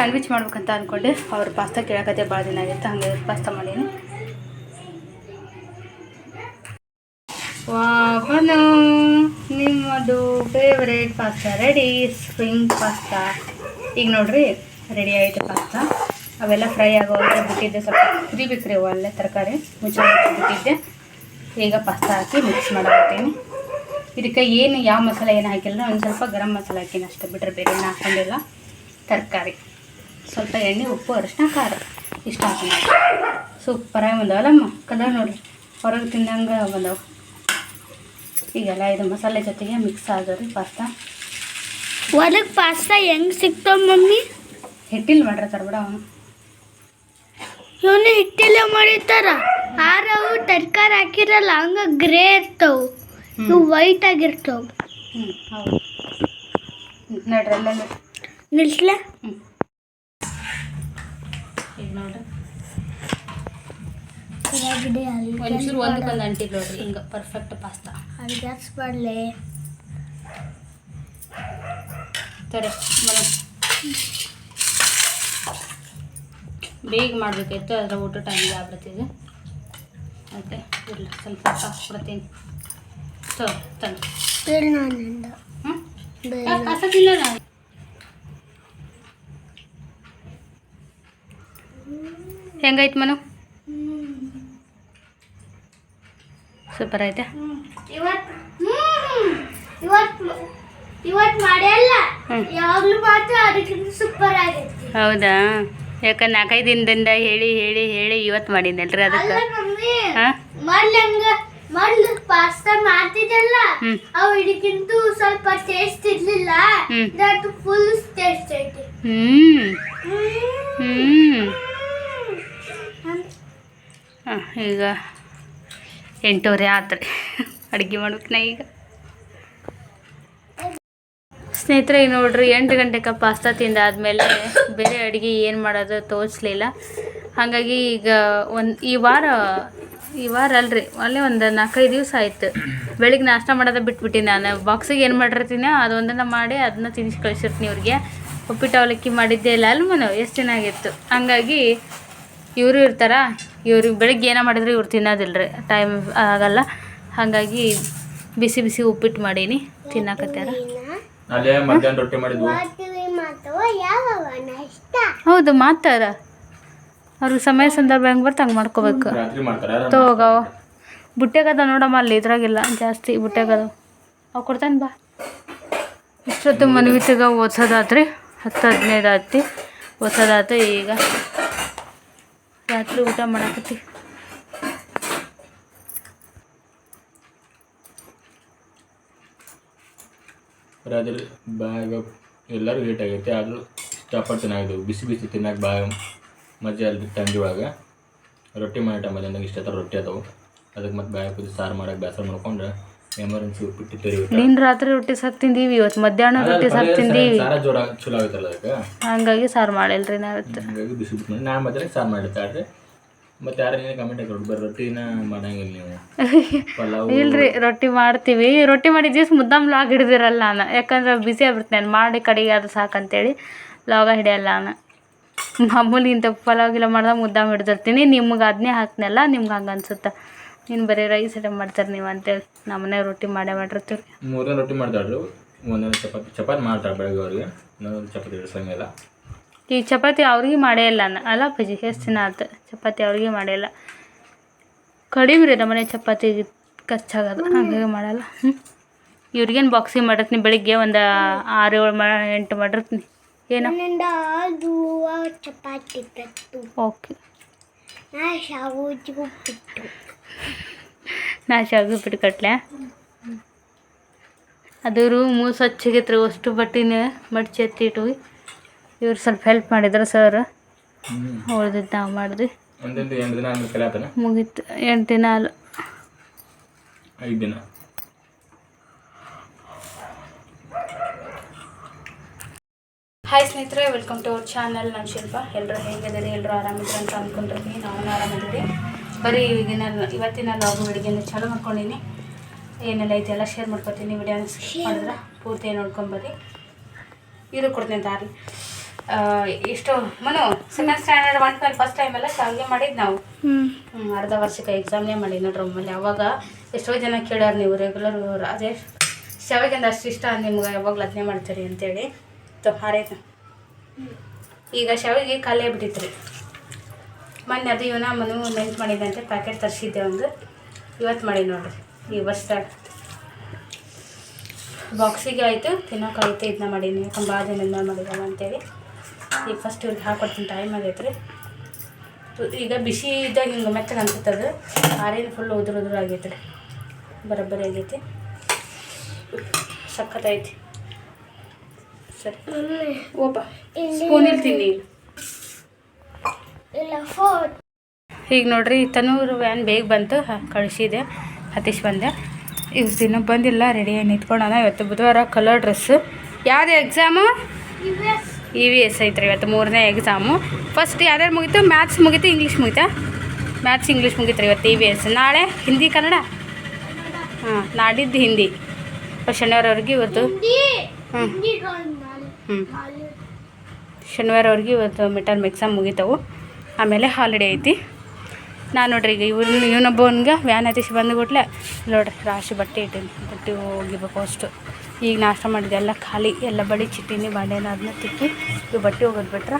ಸ್ಯಾಂಡ್ವಿಚ್ ಮಾಡ್ಬೇಕಂತ ಅಂದ್ಕೊಂಡೆ ಅವ್ರು ಪಾಸ್ತಾ ಕೇಳಕತ್ತೆ, ಭಾಳ ದಿನ ಆಗಿತ್ತು. ಹಂಗೆ ಪಾಸ್ತಾ ಮಾಡೀನಿ. ವಾಹನ, ನಿಮ್ಮದು favourite pasta ready spring pasta. ಈಗ ನೋಡ್ರಿ ರೆಡಿ ಆಯಿತು ಪಾಸ್ತಾ. ಅವೆಲ್ಲ ಫ್ರೈ ಆಗೋದ್ರೆ ಬಿಟ್ಟಿದ್ದೆ. ಸ್ವಲ್ಪ ಕುದಿಬೇಕು ರೀ ಅಲ್ಲೇ ತರಕಾರಿ. ಮುಚ್ಚಿ ಬಿಟ್ಟಿದ್ದೆ. ಈಗ ಪಾಸ್ತಾ ಹಾಕಿ ಮಿಕ್ಸ್ ಮಾಡಾಕತ್ತೀನಿ. ಇದಕ್ಕೆ ಏನು, ಯಾವ ಮಸಾಲೆ ಏನು ಹಾಕಿಲ್ಲ. ಒಂದು ಸ್ವಲ್ಪ ಗರಂ ಮಸಾಲೆ ಹಾಕಿನ ಅಷ್ಟೇ. ಬಿಟ್ಟರೆ ಬೇರೆ ಏನು ಹಾಕೊಂಡಿಲ್ಲ. ತರಕಾರಿ. ಸ್ವಲ್ಪ ಎಣ್ಣೆ ಉಪ್ಪು ಅರಿಶಿನ ಖಾರ ಇಷ್ಟ ಹಾಕಿ ಸೂಪರಾಗಿ ಬಂದವಲ್ಲಮ್ಮ ಕಲರ್ ನೋಡ್ರಿ. ಹೊರಗೆ ತಿಂದಂಗೆ ಬಂದವು. ಈಗೆಲ್ಲ ಇದು ಮಸಾಲೆ ಜೊತೆಗೆ ಮಿಕ್ಸ್ ಆಗೋರಿ ಪಾಸ್ತಾ ಹೊರಗೆ ಪಾಸ್ತಾ ಹೆಂಗೆ ಸಿಗ್ತಾವ ಮಮ್ಮಿ? ಹಿಟ್ಟಿಲ್ ಮಾಡಿರ್ತಾರೆ ಬಿಡ ಅವನು ಇವನು ಹಿಟ್ಟಿಲ್ಲ ಮಾಡಿರ್ತಾರ. ಆರ ಅವು ತರಕಾರಿ ಹಾಕಿರಲ್ಲ ಹಂಗ ಗ್ರೇ ಇರ್ತವು. ಇವು ವೈಟ್ ಆಗಿರ್ತಾವ. ಹ್ಞೂ ಹೌದು. ನೋಡ್ರಿ ಎಲ್ಲ ನಿಲ್ಸ್ಲ? ಹ್ಞೂ ಒಂಚೂರು ಒಂದಕ್ಕೊಂದು ಅಂಟಿಲ್ಲ ನೋಡ್ರಿ ಹಿಂಗೆ ಪರ್ಫೆಕ್ಟ್ ಪಾಸ್ತಾ ಅಡ್ಗಾಸ್ಬಾಡ್ಲೆ ತರ ಮೇಡಮ್ ಬೇಗ ಮಾಡಬೇಕಾಯ್ತು ಅದರ ಊಟ ಟೈಮಿಗೆ ಆಗ್ಬಿಡ್ತಿದೆ ಅದಕ್ಕೆ ಇರಲಿ ಸ್ವಲ್ಪ ಹಾಕ್ಬಿಡ್ತೀನಿ ಸೊ ತಂದು ಹ್ಞೂ ಕಸದಿಲ್ಲ ನಾನು ಹೆಂಗೈತೆ ಮನು ಸೂಪರ್ ಐತೆ ಇವತ್ತು ಇವತ್ತು ಇವತ್ತು ಮಾಡ್ಯಲ್ಲ ಹ್ಮ್. ಯಾವಾಗ್ಲೂ ಮಾತ್ರ ಅದಕ್ಕಿಂತ ಸೂಪರ್ ಐತೆ. ಹೌದಾ? ಯಾಕಂದ್ರೆ ನಾಲ್ಕೈದು ದಿನದಿಂದ ಹೇಳಿ ಹೇಳಿ ಹೇಳಿ ಇವತ್ತು ಮಾಡಿದ್ದಲ್ರಿ ಅದಕ್ಕೆ? ಮೊದ್ಲು ಪಾಸ್ತಾ ಮಾಡ್ತಿದ್ದಲ್ಲ ಹ್ಮ್. ಅವು ಇದಕ್ಕಿಂತ ಸ್ವಲ್ಪ ಟೇಸ್ಟ್ ಇರ್ಲಿಲ್ಲ. ಹ್ಮ್. ಫುಲ್ ಟೇಸ್ಟ್ ಐತಿ. ಹ್ಞೂ ಹ್ಞೂ ಹಾಂ ಈಗ ಎಂಟೂವರೆ ಆತ್ರಿ. ಅಡುಗೆ ಮಾಡ್ಬೇಕು ನಾ ಈಗ. ಸ್ನೇಹಿತರೆ ಈಗ ನೋಡ್ರಿ, ಎಂಟು ಗಂಟೆಗೆ ಪಾಸ್ತಾ ತಿಂದಾದ್ಮೇಲೆ ಬೇರೆ ಅಡುಗೆ ಏನು ಮಾಡೋದು ತೋರಿಸ್ಲಿಲ್ಲ ಹಾಗಾಗಿ ಈಗ ಒಂದು, ಈ ವಾರ ಈ ವಾರ ಅಲ್ರಿ, ಅಲ್ಲೇ ಒಂದು ನಾಲ್ಕೈದು ದಿವಸ ಆಯಿತು. ಬೆಳಿಗ್ಗೆ ನಾಷ್ಟ ಮಾಡೋದ ಬಿಟ್ಬಿಟ್ಟು ನಾನು. ಬಾಕ್ಸಿಗೆ ಏನು ಮಾಡಿರ್ತೀನಿ, ಅದೊಂದನ್ನು ಮಾಡಿ ಅದನ್ನ ತಿನ್ನಿಸಿ ಕಳಿಸಿರ್ತೀನಿ ಇವ್ರಿಗೆ. ಉಪ್ಪಿಟ್ಟು ಅವಲಕ್ಕಿ ಮಾಡಿದ್ದೆ ಇಲ್ಲ. ಅಲ್ಮನು ಎಷ್ಟು ಚೆನ್ನಾಗಿತ್ತು ಹಂಗಾಗಿ ಇವರು ಇರ್ತಾರ ಇವ್ರಿಗೆ ಬೆಳಗ್ಗೆ ಏನೋ ಮಾಡಿದ್ರೆ ಇವ್ರು ತಿನ್ನೋದಿಲ್ಲ ರೀ ಟೈಮ್ ಆಗಲ್ಲ. ಹಾಗಾಗಿ ಬಿಸಿ ಬಿಸಿ ಉಪ್ಪಿಟ್ಟು ಮಾಡೀನಿ ತಿನ್ನಕತ್ಯಾರ ಅಲ್ಲೇ ಮಧ್ಯಾಹ್ನ ರೊಟ್ಟಿ ಮಾಡಿದ್ವು. ಯಾವ ಇಷ್ಟ ಹೌದು ಮಾತಾರ ಅವ್ರಿಗೆ ಸಮಯ ಸಂದರ್ಭ ಹೆಂಗೆ ಬರ್ತ ಹಂಗೆ ಮಾಡ್ಕೋಬೇಕು. ತಗೋಗವ ಬುಟ್ಟೆಗದ ನೋಡಮ್ಮ ಅಲ್ಲಿ ಇದ್ರಾಗಿಲ್ಲ ಜಾಸ್ತಿ ಬುಟ್ಟೆಗದ ಅವು ಕೊಡ್ತಾನೆ ಬಾ. ಇಷ್ಟೊತ್ತು ಮನ್ವಿತಿಗ ಓದ್ಸೋದಾತ್ರಿ ಹತ್ತು ಹದಿನೈದು ಆತಿ ಓದ್ಸೋದಾತು ಈಗ ರಾತ್ರಿ ಊಟ ಮಾಡಕತ್ತಿ. ರಾತ್ರಿ ಬಾಯಾಗ ಎಲ್ಲರೂ ಲೇಟ್ ಆಗೈತಿ, ಆದರೂ ಚಪಾತಿ ಚೆನ್ನಾಗಿದ್ದವು ಬಿಸಿ ಬಿಸಿ ತಿನ್ನಕ್ಕೆ ಬಾಯ ಮಜಾ ಅಲ್ಲಿ ತಂಗಿ ಒಳಗೆ. ರೊಟ್ಟಿ ಮಾಡೋ ಟೈಮಲ್ಲಿ ಇಷ್ಟ ಥರ ರೊಟ್ಟಿ ಅದಾವು. ಅದಕ್ಕೆ ಮತ್ತೆ ಬ್ಯಾಗ್ ಕುದಿ ಸಾರು ಮಾಡಕ್ಕೆ ಬೇಸರ ಮಾಡ್ಕೊಂಡು ಎಮರ್ಜೆನ್ಸಿ ಉಪ್ಪಿಟ್ಟು ತೆರಿಬೇಕು ನೀನು ರಾತ್ರಿ ರೊಟ್ಟಿ ಸಾಕು ತಿಂದೀವಿ ಇವತ್ತು ಮಧ್ಯಾಹ್ನ ರೊಟ್ಟಿ ಸಾಕು ತಿಂದೀವಿ. ಸಾರ ಜೋರ ಚಲೋ ಆಗುತ್ತಲ್ಲ ಅದಕ್ಕೆ? ಹಂಗಾಗಿ ಸಾರು ಮಾಡಿಲ್ರಿ ನಾವತ್ತು ಹಂಗಾಗಿ ಬಿಸಿ ಬಿಸಿ ಮಾಡಿ ನಾನು ಮತ್ತೆ ಸಾರು ಮಾಡಿರ್ತಾರೆ ಮತ್ತೆ ಯಾರು ನೀನು ಕಮೆಂಟ್ ಹಾಕೋದು ಬರೀ ರೊಟ್ಟಿನ ಮಾಡಂಗಿಲ್ಲ ನೀವು. ಪಲಾವು ಇಲ್ರಿ ರೊಟ್ಟಿ ಮಾಡ್ತೀವಿ. ರೊಟ್ಟಿ ಮಾಡಿದ ದಿವ್ಸ ಮುದ್ದಾಮ್ ಲಾಗ್ ಹಿಡಿದಿರಲ್ಲ ನಾನು. ಯಾಕಂದ್ರೆ ಬಿಸಿ ಆಗ್ಬಿಡ್ತೇನೆ ನಾನು. ಮಾಡಿ ಕಡೆಗೆ ಅದು ಸಾಕಂತೇಳಿ ಲಾಗ ಹಿಡಿಯಲ್ಲ ನಾನು. ಮಾಮೂಲಿ ಇಂಥ ಪಲಾವ್ ಗಿಲ ಮಾಡ್ದಾಗ ಮುದ್ದಾಮ್ ಹಿಡ್ದಿರ್ತೀನಿ. ನಿಮ್ಗೆ ಅದನ್ನೇ ಹಾಕ್ನಲ್ಲ ನಿಮ್ಗೆ ಹಂಗೆ ಅನ್ಸುತ್ತೆ? ನೀನು ಬರೀ ರೈಸ್ ಐಟಮ್ ಮಾಡ್ತಾರೆ ನೀವು ಅಂತೇಳಿ ನಮ್ಮನೆ ರೊಟ್ಟಿ ಮಾಡೇ ಮಾಡಿರ್ತೀವಿ ಮೂರನೇ ರೊಟ್ಟಿ ಮಾಡ್ತಾಳ್ರಿ. ಒಂದೊಂದು ಚಪಾತಿ ಚಪಾತಿ ಮಾಡ್ತಾಳೆ ಬೆಳಗ್ಗೆ ಅವ್ರಿಗೆ. ಇನ್ನೊಂದು ಚಪಾತಿ ಇಳಿಸಂಗಿಲ್ಲ ಈ ಚಪಾತಿ ಅವ್ರಿಗೆ ಮಾಡೇ ಇಲ್ಲ ಅನ್ನ. ಅಲ್ಲ ಪಜಿ ಎಷ್ಟು ದಿನ ಆಯ್ತು ಚಪಾತಿ ಅವ್ರಿಗೆ ಮಾಡೇ ಇಲ್ಲ. ಕಡಿಮೆ ರೀ ನಮ್ಮನೆ ಚಪಾತಿ ಕಚ್ಚಾಗದು. ಹಂಗೆ ಮಾಡಲ್ಲ. ಹ್ಞೂ ಇವ್ರಿಗೇನು ಬಾಕ್ಸಿಂಗ್ ಮಾಡಿರ್ತೀನಿ ಬೆಳಿಗ್ಗೆ ಒಂದು ಆರು ಏಳು ಮಾ ಎಂಟು ಮಾಡಿರ್ತೀನಿ. ಏನು? ಚಪಾತಿ ತತ್ತು ಓಕೆ ಬಿಟ್ಟು ನಾ ಶಾವಿಗೆ ಬಿಟ್ಟು ಕಟ್ಲೆ. ಅದು ರೂಮು ಸ್ವಚ್ಛಗಿತ್ತು ಅಷ್ಟು ಬಟ್ಟಿನ ಮಡ್ಚಿ ಎತ್ತಿ ಇಟ್ಟು ಇವ್ರು ಸ್ವಲ್ಪ ಹೆಲ್ಪ್ ಮಾಡಿದ್ರು ಸರ್ ಉಳ್ದಿದ್ದು ನಾವು ಮಾಡಿದ್ವಿ. ಮುಗೀತು. ಎಂಟು ದಿನ ಅಲ್ಲ ಐದು ದಿನ? ಹಾಯ್ ಸ್ನೇಹಿತರೆ ವೆಲ್ಕಮ್ ಟು ಅವರ್ ಚಾನಲ್ ನಾನು ಶಿಲ್ಪ. ಎಲ್ಲರೂ ಹೇಗಿದ್ದೀರಿ? ಎಲ್ಲರೂ ಆರಾಮಿದ್ರು ಅಂತ ಅಂದ್ಕೊಂಡಿರ್ತೀನಿ ನಾವು ಆರಾಮಿದ್ದೀವಿ. ಬರೀ ಈಗಿನ ಇವತ್ತಿನ ಲಾಗು ವಿಡಿಯೋನ ಚಾಲೂ ಮಾಡ್ಕೊಂಡಿನಿ. ಏನೆಲ್ಲ ಐತೆ ಎಲ್ಲ ಶೇರ್ ಮಾಡ್ಕೊತೀನಿ ವಿಡಿಯೋನ ಮಾಡಿದ್ರೆ ಪೂರ್ತಿ ನೋಡ್ಕೊಂಬರಿ ಇರು ಕೊಡ್ತೀನಿ ದಾರಿ. ಇಷ್ಟು. ಮನು ಸೆಕೆಂಡ್ ಸ್ಟ್ಯಾಂಡರ್ಡ್ ಒನ್ ಮೇಲೆ ಫಸ್ಟ್ ಟೈಮ್ ಎಲ್ಲ ಶಾವಿಗೆ ಮಾಡಿದ್ದು ನಾವು. ಅರ್ಧ ವರ್ಷಕ್ಕೆ ಎಕ್ಸಾಮ್ನೇ ಮಾಡಿ ನೋಡ್ರಿ ಒಮ್ಮಲ್ಲಿ ಅವಾಗ ಎಷ್ಟೋ ಜನ ಕೇಳ್ಯಾರ ನೀವು ರೆಗ್ಯುಲರ್ ಅದೇ ಶಾವಿಗೆ ಅಂದ್ರೆ ಅಷ್ಟು ಇಷ್ಟ ನಿಮ್ಗೆ ಯಾವಾಗಲೂ ಅದನ್ನೇ ಮಾಡ್ತೀರಿ ಅಂತೇಳಿ. ತೊ ಹಾರೈತ ಈಗ ಶಾವಿಗೆ ಖಾಲಿ ಬಿಟ್ಟಿತ್ತು ರೀ ಮೊನ್ನೆ ಅದು ಇವನ ಮನು ನೆನ್ಪು ಮಾಡಿದಂತೆ ಪ್ಯಾಕೆಟ್ ತರಿಸಿದ್ದೆ ಒಂದು. ಇವತ್ತು ಮಾಡಿ ನೋಡ್ರಿ. ಈ ವರ್ಷ ಬಾಕ್ಸಿಗೆ ಆಯಿತು ತಿನ್ನೋಕ್ಕಾಯ್ತು ಇದನ್ನ ಮಾಡೀನಿ. ಯಾಕಂದ್ರೆ ಭಾಳ ದಿನದ ಮಾಡಿದವ ಅಂತೇಳಿ. ಈಗ ಫಸ್ಟ್ ಇವ್ರಿಗೆ ಹಾಕೊಡ್ತೀನಿ ಟೈಮ್ ಆಗೈತೆ ರೀ. ಈಗ ಬಿಸಿ ಇದ್ದಾಗ ಹಿಂಗೆ ಮೆತ್ತಗೆ ಅನ್ಸುತ್ತದು ಅದು. ಆರೇನು ಫುಲ್ ಉದುರು ಉದುರು ಆಗೈತೆ ರೀ. ಬರೋಬ್ಬರಿ ಆಗೈತಿ. ಸಖತ್ತೈತಿ ಸರಿ. ಓಪ ಸ್ಪೂನ್ ಇರ್ತೀನಿ ಈಗ ಇಲ್ಲ ಫೋರ್ ಈಗ ನೋಡ್ರಿ ತನೂರು ವ್ಯಾನ್ ಬೇಗ ಬಂತು. ಕಳಿಸಿದೆ. ಹತೀಶ್ ಬಂದೆ. ಇವ್ರು ದಿನ ಬಂದಿಲ್ಲ ರೆಡಿಯಾಗಿ ನಿಂತ್ಕೊಂಡಾನ. ಇವತ್ತು ಬುಧವಾರ ಕಲರ್ ಡ್ರೆಸ್ಸು ಯಾವುದು ಎಕ್ಸಾಮು ಇ ವಿ ಎಸ್ ಐತ್ರಿ ಇವತ್ತು ಮೂರನೇ ಎಕ್ಸಾಮು ಫಸ್ಟ್ ಯಾವ್ದಾರು ಮುಗೀತು? ಮ್ಯಾಥ್ಸ್ ಮುಗೀತು ಇಂಗ್ಲೀಷ್ ಮುಗೀತಾ? ಮ್ಯಾಥ್ಸ್ ಇಂಗ್ಲೀಷ್ ಮುಗೀತು ರೀ ಇವತ್ತು ಇ ವಿ ಎಸ್ ನಾಳೆ ಹಿಂದಿ ಕನ್ನಡ? ಹಾಂ ನಾಡಿದ್ದು ಹಿಂದಿ. ಶನಿವಾರವರೆಗೆ ಇವತ್ತು. ಹ್ಞೂ ಹ್ಞೂ ಶನಿವಾರವರೆಗೆ ಇವತ್ತು ಮಿಡ್ ಟರ್ಮ್ ಎಕ್ಸಾಮ್ ಮುಗಿತಾವು. ಆಮೇಲೆ ಹಾಲಿಡೇ ಐತಿ. ನಾನು ನೋಡ್ರಿ ಈಗ ಇವ್ನ ಇವನೊಬ್ಬವನ್ಗೆ ವ್ಯಾನ್ ಹತ್ತಿಸಿ ಬಂದು ಕೊಟ್ಲೆ ನೋಡ್ರಿ ರಾಶಿ ಬಟ್ಟೆ ಇಟ್ಟೀನಿ, ಬಟ್ಟೆ ಹೋಗಿಬೇಕು ಅಷ್ಟು. ಈಗ ನಾಷ್ಟ ಮಾಡಿದೆ, ಎಲ್ಲ ಖಾಲಿ, ಎಲ್ಲ ಬಡಿ ಚಿಟ್ಟಿನಿ ಬಾಂಡೆನ ಅದನ್ನ ತಿಕ್ಕಿ ಇವು ಬಟ್ಟೆ ಹೋಗೋದು ಬಿಟ್ರೆ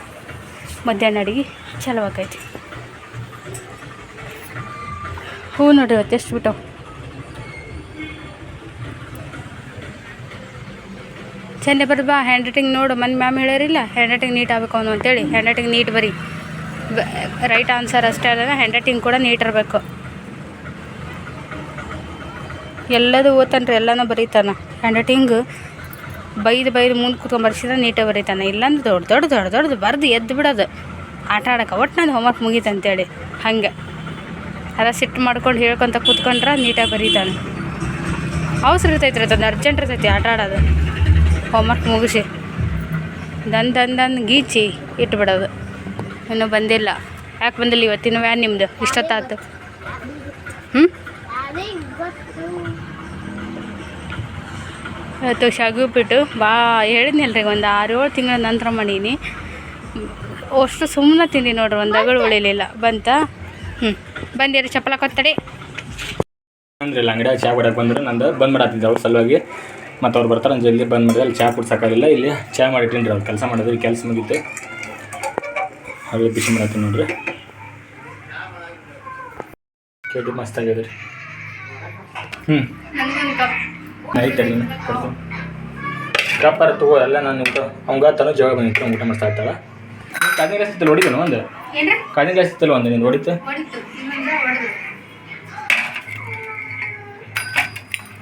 ಮಧ್ಯಾಹ್ನ ಅಡಿಗೆ ಚಲೋ ಆಕೈತಿ ಹ್ಞೂ ನೋಡ್ರಿ ಇವತ್ತು ಎಷ್ಟು ಬಿಟ್ಟವು? ಚಂದ ಬರ್ರಿ ಬಾ ಹ್ಯಾಂಡ್ ರೈಟಿಂಗ್ ನೋಡು, ಮನೆ ಮ್ಯಾಮ್ ಹೇಳಿರಿಲ್ಲ ಹ್ಯಾಂಡ್ ರೈಟಿಂಗ್ ನೀಟ್ ಆಗಬೇಕು ಅವನು ಅಂತೇಳಿ ಹ್ಯಾಂಡ್ ರೈಟಿಂಗ್ ನೀಟ್ ಬರಿ. ರೈಟ್ ಆನ್ಸರ್ ಅಷ್ಟೇ ಅಲ್ಲ ಹ್ಯಾಂಡ್ ರೈಟಿಂಗ್ ಕೂಡ ನೀಟಿರಬೇಕು ಎಲ್ಲದು ಓದ್ತಾನೆ ಎಲ್ಲನೂ ಬರೀತಾನೆ. ಹ್ಯಾಂಡ್ ರೈಟಿಂಗ್ ಬೈದು ಬೈದು ಮುಂದೆ ಕೂತ್ಕೊಂಡು ಬರ್ಸಿದ್ರೆ ನೀಟಾಗಿ ಬರೀತಾನೆ. ಇಲ್ಲಾಂದ್ರೆ ದೊಡ್ಡ ದೊಡ್ಡ ದೊಡ್ಡ ದೊಡ್ಡದು ಬರ್ದು ಎದ್ದು ಬಿಡೋದು. ಆಟ ಆಡೋಕೆ ಒಟ್ಟು ನಾನು ಹೋಮ್ವರ್ಕ್ ಮುಗೀತಂತೇಳಿ ಹಂಗೆ. ಅದ ಸಿಟ್ಟು ಮಾಡ್ಕೊಂಡು ಹೇಳ್ಕೊಂತ ಕೂತ್ಕೊಂಡ್ರೆ ನೀಟಾಗಿ ಬರೀತಾನೆ. ಅವಸರ ಇರ್ತೈತೆ ರೀ ಅರ್ಜೆಂಟ್ ಇರ್ತೈತಿ ಆಟ ಆಡೋದು. ಹೋಮ್ವರ್ಕ್ ಮುಗಿಸಿ. ದನ್ ದನ್ ದನ್ ಗೀಚಿ ಇಟ್ಬಿಡೋದು. ಇನ್ನೂ ಬಂದಿಲ್ಲ. ಯಾಕೆ ಬಂದಿಲ್ಲ ಇವತ್ತಿನ ವ್ಯಾನ್ ನಿಮ್ಮದು ಇಷ್ಟೊತ್ತಾತು. ಹ್ಞೂ ಇವತ್ತು ಶಾವಿಗೆ ಉಪ್ಪಿಟ್ಟು ಬಾ ಹೇಳಿದ್ನಲ್ಲ ರೀ, ಒಂದು ಆರು ಏಳು ತಿಂಗಳ ನಂತರ ಮಾಡೀನಿ. ಅಷ್ಟು ಸುಮ್ಮನೆ ತಿಂದಿ ನೋಡ್ರಿ, ಒಂದು ಅಗಳು ಉಳಿಲಿಲ್ಲ. ಬಂತ? ಹ್ಞೂ ಬಂದಿರಿ, ಚಪ್ಪಲ ಕೊತ್ತಡಿ. ಅಂದ್ರೆ ಅಂಗಡಿಯಾಗ ಚಾ ಕೊಡಕ್ಕೆ ಬಂದ್ರೆ. ನಂದು ಬಂದ್ ಮಾಡತ್ತಿದ್ದೆ ಅವ್ರ ಸಲುವಾಗಿ. ಮತ್ತು ಅವ್ರು ಬರ್ತಾರೆ ಜಲ್ದಿ ಬಂದ್ ಮಾಡಿದ್ರೆ ಅಲ್ಲಿ ಚಾ ಕುಡ್ಸಕ್ಕಾಗಿಲ್ಲ ಇಲ್ಲಿ ಚಾ ಮಾಡಿಟ್ಟಿನಿ ರೀ ಅವ್ರು ಕೆಲಸ ಮಾಡಿದ್ರೆ ಕೆಲಸ ಮುಗೀತು. ಹಾಗೆ ಬಿಸಿ ಮಾಡತ್ತೀನಿ ನೋಡ್ರಿ. ಕೇಳಿ ಮಸ್ತ್ ಆಗ್ಯದ ರೀ ಹ್ಞೂ ಐತೆ ನೀನು ಕೊಡ್ತೀನಿ. ಕಪ್ಪರ ತಗೋ ಎಲ್ಲ ನಾನು ಊಟ ಅವಂಗ ತಾನು ಜಗಳ ಬಂದಿತ್ತು ಅವ್ನ್ ಊಟ ಮಸ್ತ್ ಆಗ್ತಾಳ ಕಾದಿನ ಗ್ಲಾಸ್ ಇತ್ತಲ್ಲ ಒಂದು? ಕಾದಿನ ಗ್ಲಾಸ್ ಇತ್ತಲ್ಲ ಒಂದು ನೀನು ಹೊಡಿತು?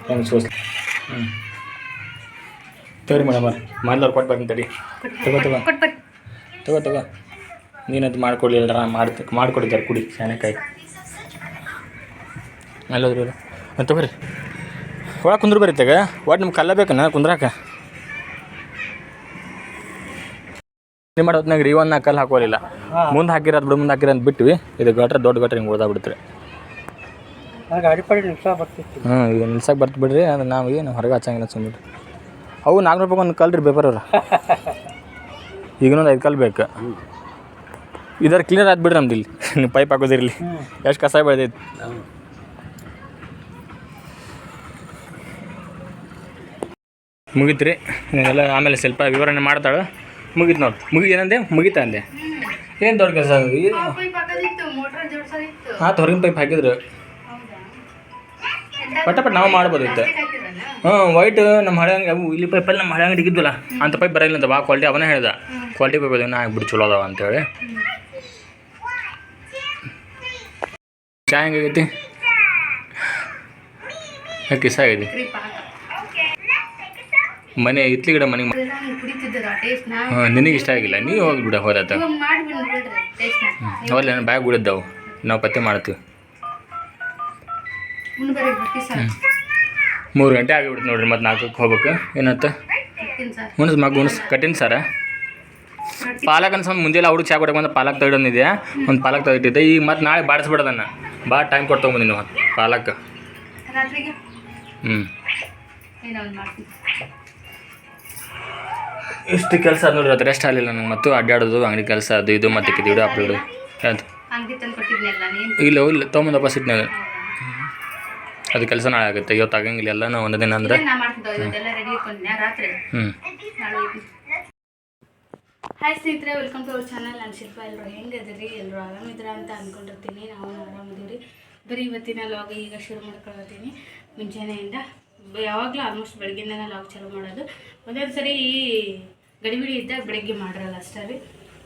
ಹೆಂಗೆ ಸೋಸ್. ಹ್ಞೂ ತಗೋರಿ ಮೇಡಮ್ ಮಾಡಿದವ್ರು ಕೊಟ್ಟು ಬರ್ತೀನಿ ತಡಿ. ತಗೋ ತಗೋ. ತಗೋ ತಗೋ. ತಗೋ ನೀನದು ಮಾಡ್ಕೊಡ್ಲಿಲ್ಲ ನಾ ಮಾಡಿ ಮಾಡಿಕೊಡಿದ್ದಾರೆ ಕುಡಿ ಶಾನೆಕಾಯಿ ಅಲ್ಲೋದ್ರಿ ಅಂತ ಬರ್ರಿ ಒಳಗೆ ಕುಂದ್ರ ಬರೀತಾಗ ಒಟ್ಟು ನಿಮ್ಗೆ ಕಲ್ಲ ಬೇಕನ? ಕುಂದ್ರಾಕ? ನೀವು ಮಾಡೋ ಹೊತ್ನಾಗ ರೀ ಒಂದು ಕಲ್ಲು ಹಾಕೋಲಿಲ್ಲ. ಮುಂದೆ ಹಾಕಿರೋದು ಬಿಡು ಮುಂದೆ ಹಾಕಿರೋದು ಬಿಟ್ವಿ ಇದು ಗಟ್ರ ದೊಡ್ಡ ಗಟ್ರ ಹಿಂಗೆ ಓದಾಗ್ಬಿಡ್ತೀರಿ ಹ್ಞೂ ಈಗ ನಿಲ್ಸಕ್ಕೆ ಬರ್ತು ಬಿಡ್ರಿ ಅದು ನಾವು ಏನು ಹೊರಗೆ ಹಚ್ಚಂಗಿಲ್ಲ ಸುಮ್ಮನೆ ಅವು ನಾಲ್ಕು ರೂಪಾಯಿ ಒಂದು ಕಲ್ರಿ ಪೇಪರ್ ಅವ್ರು. ಈಗಿನೊಂದು ಐದು ಕಲ್ ಬೇಕು. ಇದರ ಕ್ಲಿಯರ್ ಆದ್ಬಿಡ್ರಿ ನಮ್ದು ಇಲ್ಲಿ. ನೀವು ಪೈಪ್ ಹಾಕೋದಿರಲಿ. ಎಷ್ಟು ಕಸ ಬೆಳೆದೈತಿ. ಮುಗೀತು ರೀ ಎಲ್ಲ ಆಮೇಲೆ ಸ್ವಲ್ಪ ವಿವರಣೆ ಮಾಡ್ತಾಳೆ. ಮುಗೀತು ನೋಡಿ. ಮುಗಿ ಏನಂದೆ? ಮುಗೀತಾ ಅಂದೆ ಏನು ದೊಡ್ಡ ಕೆಲಸ ಹಾಂ ಹೊರಗಿನ ಪೈಪ್ ಹಾಕಿದ್ರು. ಪಟ ಪಟ್ ನಾವು ಮಾಡ್ಬೋದಿತ್ತು ಹಾಂ ವೈಟ್ ನಮ್ಮ ಹಳೆ ಅಂಗಡಿ ಅವು ಇಲ್ಲಿ ಪೈಪಲ್ಲಿ ನಮ್ಮ ಹಳೆ ಅಂಗಡಿ ಇದ್ವಲ್ಲ ಅಂತ ಪೈಪ್ ಬರೋಲ್ಲ ಅಂತ ಬಾ ಕ್ವಾಲಿಟಿ ಅವನೇ ಹೇಳ್ದ. ಕ್ವಾಲಿಟಿ ಪೈಪ್ ಅದನ್ನ ಹಾಕ್ಬಿಟ್ಟು ಚಲೋ ಅದಾವ ಅಂತೇಳಿ. ಚಾ ಹೆಂಗಾಗೈತಿ ಕಿಸ ಆಗೈತಿ ಮನೆ ಇತ್ಲಿ ಗಿಡ ಮನೆಗೆ ನಿನಗೆ ಇಷ್ಟ ಆಗಿಲ್ಲ. ನೀವು ಹೋಗಿ ಬಿಡ ಹೋದಾತ ಅವಲ್ಲ ನನ್ನ ಬ್ಯಾಗ್ ಬಿಡಿದ್ದವು ನಾವು ಪತ್ತೆ ಮಾಡ್ತೀವಿ. ಮೂರು ಗಂಟೆ ಆಗಿಬಿಡ್ತು ನೋಡ್ರಿ, ಮತ್ತೆ ನಾಲ್ಕಕ್ಕೆ ಹೋಗ್ಬೇಕು. ಏನಂತ? ಉಣಸ್ ಮಗ ಉಣಸ್ ಕಟ್ಟಿನ ಸರ. ಪಾಲಕ್ ಅನ್ಸ ಮುಂಜಾನೆ ಅವ್ರಿಗೆ ಚಾ ಕೊಡಕ್ಕೆ ಬಂದ ಪಾಲಕ್ ಇದೆ ಒಂದು ಪಾಲಕ್ ತೆಗಿಟ್ಟಿದ್ದೆ ಈಗ ಮತ್ತೆ ನಾಳೆ ಬಾಡಿಸ್ಬಿಡೋದನ್ನ. ಭಾಳ ಟೈಮ್ ಕೊಟ್ಟು ನೀನು ಪಾಲಕ್. ಹ್ಞೂ ಇಷ್ಟು ಕೆಲಸ ನೋಡ್ರಿ ಅದು ರೆಸ್ಟ್ ಆಗಲಿಲ್ಲ ನಂಗೆ. ಮತ್ತು ಅಡ್ಡಾಡೋದು ಅಂಗಡಿ ಕೆಲಸ ಅದು ಇದು ಮತ್ತೆ ವಿಡಿಯೋ ಅಪ್ಲೋಡು. ಅದು ಇಲ್ಲ ಇಲ್ಲ ತೊಗೊಂಬಂದು ವಾಪಸ್ ಇಟ್ನ ಅದು ಕೆಲಸ ನಾಳೆ ಆಗುತ್ತೆ ಇವತ್ತು ಆಗಂಗಿಲ್ಲ ಎಲ್ಲ ನಾವು ಒಂದು ದಿನ ಅಂದ್ರೆ. ಹ್ಞೂ ಹಾಯ್ ಸ್ನೇಹಿತರೆ ವೆಲ್ಕಮ್ ಟು ಅವರ್ ಚಾನಲ್ ನಾನು ಶಿಲ್ಪ ಎಲ್ಲರೂ ಹೆಂಗದಿರಿ ಎಲ್ಲರೂ ಆರಾಮಿದ್ರ ಅಂತ ಅಂದ್ಕೊಂಡಿರ್ತೀನಿ ನಾವು ಆರಾಮಿದ್ದೀವಿ ಬರೀ ಇವತ್ತಿನ ಲಾಗ್ ಈಗ ಶುರು ಮಾಡ್ಕೊಳ್ತೀನಿ ಮುಂಜಾನೆಯಿಂದ ಯಾವಾಗಲೂ ಆಲ್ಮೋಸ್ಟ್ ಬೆಳಗ್ಗಿಂದನೇ ಲಾಗ್ ಚಾಲು ಮಾಡೋದು. ಒಂದೊಂದು ಸರಿ ಈ ಗಡಿಬಿಡಿ ಇದ್ದಾಗ ಬೆಳಗ್ಗೆ ಮಾಡಿರಲ್ಲ ಅಷ್ಟೇ ರೀ.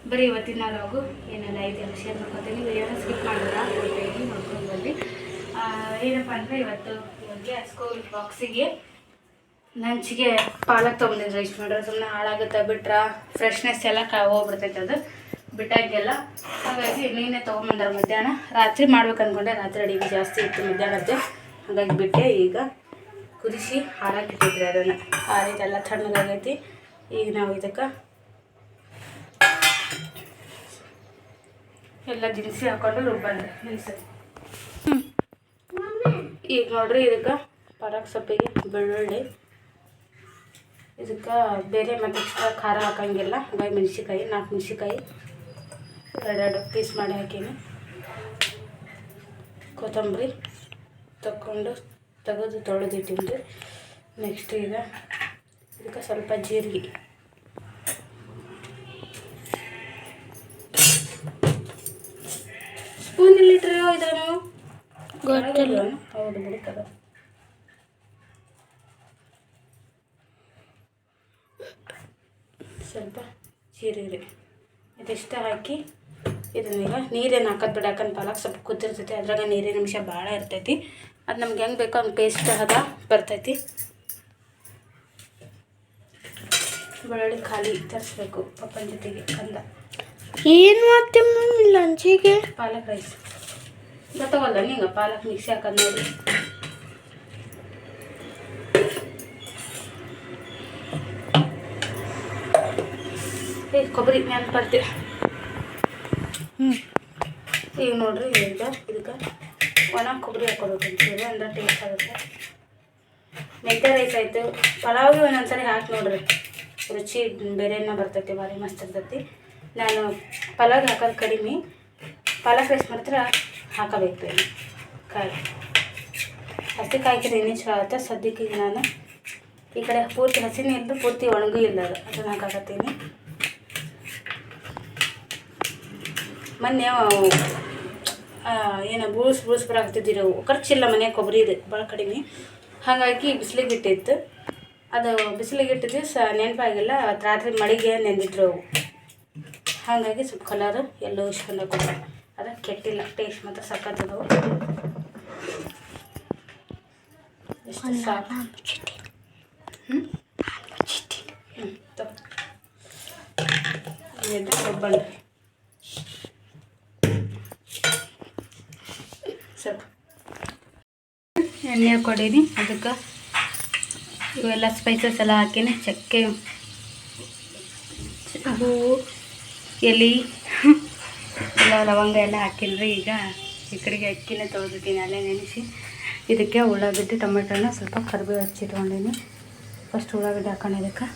ಬರೀ ಇವತ್ತಿನ ಲಾಗು ಏನೆಲ್ಲ ಇದೆಲ್ಲ ಶೇರ್ ಮಾಡ್ಕೊತೀನಿ. ಏನೋ ಸ್ಕಿಪ್ ಮಾಡಿದ್ರೆ ಮಾಡ್ಕೊಂಡು ಆ, ಏನಪ್ಪ ಅಂದರೆ ಇವತ್ತು ಸ್ಕೂಲ್ ಬಾಕ್ಸಿಗೆ ಲಂಚ್ಗೆ ಪಾಲಕ್ ತೊಗೊಂಡಿದ್ರೆ ಇಷ್ಟು ಮಾಡಿದ್ರೆ ಸುಮ್ಮನೆ ಹಾಳಾಗುತ್ತೆ, ಬಿಟ್ರೆ? ಫ್ರೆಶ್ನೆಸ್ ಎಲ್ಲ ಕ, ಹೋಗ್ಬಿಡ್ತೈತೆ ಅದು. ಬಿಟ್ಟಾಗೆಲ್ಲ, ಹಾಗಾಗಿ ನೀನೇ ತೊಗೊಂಬಂದಾರ ಮಧ್ಯಾಹ್ನ. ರಾತ್ರಿ ಮಾಡ್ಬೇಕು ಅಂದ್ಕೊಂಡೆ ರಾತ್ರಿ ಅಡಿಗೆ ಜಾಸ್ತಿ ಇತ್ತು ಮಧ್ಯಾಹ್ನದ್ದು. ಹಾಗಾಗಿ ಬಿಟ್ಟೆ, ಈಗ ಕುದಿಸಿ ಹಾರಾಕಿಟ್ಟಿದ್ರಿ ಅದನ್ನು. ಎಲ್ಲ ತಣ್ಣಗಾಗೈತಿ. ಈಗ ನಾವು ಇದಕ್ಕೆ ಎಲ್ಲ ದಿನಸಿ ಹಾಕೊಂಡು ರುಬ್ಬಂದ್ರೆ ದಿನಸಿ. ಈಗ ನೋಡ್ರಿ ಇದಕ್ಕೆ ಪಾಲಕ್ ಸೊಪ್ಪಿಗೆ ಬೆಳ್ಳುಳ್ಳಿ. ಇದಕ್ಕೆ ಬೇರೆ ಮತ್ತೆ ಎಕ್ಸ್ಟ್ರಾ ಖಾರ ಹಾಕಂಗಿಲ್ಲ. ಹಾಗಾಗಿ ಮೆಣಸಿಕಾಯಿ ನಾಲ್ಕು ಮೆಣಸಿಕಾಯಿ ಎರಡೆರಡು ಪೀಸ್ ಮಾಡಿ ಹಾಕೀನಿ. ಕೊತ್ತಂಬರಿ ತಕ್ಕೊಂಡು ತೆಗೆದು ತೊಳೆದಿಟ್ಟಿನಿ ನೆಕ್ಸ್ಟ್ ಈಗ ಇದಕ್ಕೆ ಸ್ವಲ್ಪ ಜೀರಿಗೆ. ಸ್ಪೂನ್ ಎಲ್ಲಿಟ್ರಿ ಇದ್ರ ನೀವು ಗೊತ್ತಿಲ್ಲ. ಹೌದು ಬಿಡಿ ಸ್ವಲ್ಪ ಜೀರಿಗೆ ಇದಿಷ್ಟ ಹಾಕಿ ಇದನ್ನೀಗ ನೀರೇನು ಹಾಕೋದು ಬಿಡ ಯಾಕಂದ್ರೆ ಪಾಲಕ್ ಸ್ವಲ್ಪ ಕುದ್ದಿರ್ತೈತಿ ಅದ್ರಾಗ ನೀರಿನ ಅಂಶ ಭಾಳ ಇರ್ತೈತಿ. ಅದು ನಮ್ಗೆ ಹೆಂಗೆ ಬೇಕೋ ಹಂಗೆ ಪೇಸ್ಟ್ ಹದ ಬರ್ತೈತಿ. ಬೆಳ್ಳುಳ್ಳಿ ಖಾಲಿ ತರಿಸ್ಬೇಕು ಪಪ್ಪನ ಜೊತೆಗೆ ಕಂದ. ಏನು ಮಾಡ್ತೀವಿ ಲಂಚಿಗೆ? ಪಾಲಕ್ ರೈಸ್ ಗೊತ್ತಾಗಲ್ಲ ನೀಗ ಪಾಲಕ್ ಮಿಕ್ಸಿ ಹಾಕೋದು ನೋಡಿ. ಏ ಕೊಬ್ಬರಿ ಮ್ಯಾಲ ಬರ್ತೀವಿ. ಹ್ಞೂ ಈಗ ನೋಡ್ರಿ ಈಗ ಇದಕ್ಕೆ ಒಣ ಕೊಬ್ಬರಿ ಹಾಕೋಬೇಕು ಅಂತೀವಿ ಅಂದ್ರೆ ಟೇಸ್ಟ್ ಆಗುತ್ತೆ. ಮೆಂತ್ಯ ರೈಸ್ ಆಯಿತು. ಪಲಾವ್ಗೆ ಒಂದೊಂದ್ಸರಿ ಹಾಕಿ ನೋಡ್ರಿ. ರುಚಿ ಬೇರೆನ ಬರ್ತೈತಿ ಭಾರಿ ಮಸ್ತ್ ಇರ್ತೈತಿ. ನಾನು ಪಲಾವ್ಗೆ ಹಾಕೋದು ಕಡಿಮೆ. ಪಲಾವ್ ರೈಸ್ ಮಾತ್ರ ಹಾಕಬೇಕು ಕಾಯಿ. ಹಸಿ ಕಾಯ್ಕಿದ್ರೆ ಇನ್ನೂ ಚಲೋ ಆಗುತ್ತೆ. ಸದ್ಯಕ್ಕೆ ಈಗ ನಾನು ಈ ಕಡೆ ಪೂರ್ತಿ ಹಸಿನೇ ಇದ್ದು ಪೂರ್ತಿ ಒಣಗೂ ಇಲ್ಲ ಅದು. ಅದನ್ನು ಹಾಕಾಕತ್ತೀನಿ. ಮೊನ್ನೆ ಏನು ಬೂಸ್ ಬೂಸ್ ಬರಾಕತ್ತಿದ್ದೀರಿ ಅವು ಖರ್ಚಿಲ್ಲ ಮನೆ ಕೊಬ್ಬರಿ ಇದೆ ಭಾಳ ಕಡಿಮೆ. ಹಾಗಾಗಿ ಬಿಸಿಲಿಗೆ ಇಟ್ಟಿತ್ತು ಅದು ಬಿಸಿಲಿಗೆ ಇಟ್ಟಿದ್ದು ನೆನಪಾಗಿಲ್ಲ ಅದು ರಾತ್ರಿ ಮಳಿಗೆ ನೆಂದಿದ್ರು ಅವು. ಹಾಗಾಗಿ ಸ್ವಲ್ಪ ಕಲರ್ ಎಲ್ಲೋ ಇಸ್ಕೊಂಡು ಹಾಕೋದು ಅದು ಕೆಟ್ಟಿಲ್ಲ ಟೇಸ್ಟ್ ಮಾತ್ರ ಸಕ್ಕತ್ತದವು ಎಷ್ಟು ಸಾಕು. ಹ್ಞೂ ಹ್ಞೂ ತಪ್ಪು ಇದು ಸ್ವಲ್ಪ ಎಣ್ಣೆ ಕೊಡೀನಿ ಅದಕ್ಕೆ ಇವೆಲ್ಲ ಸ್ಪೈಸಸ್ ಎಲ್ಲ ಹಾಕಿನಿ. ಚಕ್ಕೆ ಹೂವು ಎಲೆ, ಎಲ್ಲ ಲವಂಗ ಎಲ್ಲ ಹಾಕಿನ್ರಿ ಈಗ. ಈ ಕಡೆಗೆ ಅಕ್ಕಿನೇ ತೊಳೆದಿದ್ದೀನಿ. ಅಲ್ಲೇ ನೆನೆಸಿ ಇದಕ್ಕೆ ಉಳ್ಳಾಗಡ್ಡಿ, ಟೊಮೆಟೊನ ಸ್ವಲ್ಪ ಕರಿಬೇವು ಹಚ್ಚಿಟ್ಕೊಂಡಿನಿ. ಫಸ್ಟ್ ಉಳ್ಳಾಗಡ್ಡಿ ಹಾಕೊಂಡು ಇದಕ್ಕೆ.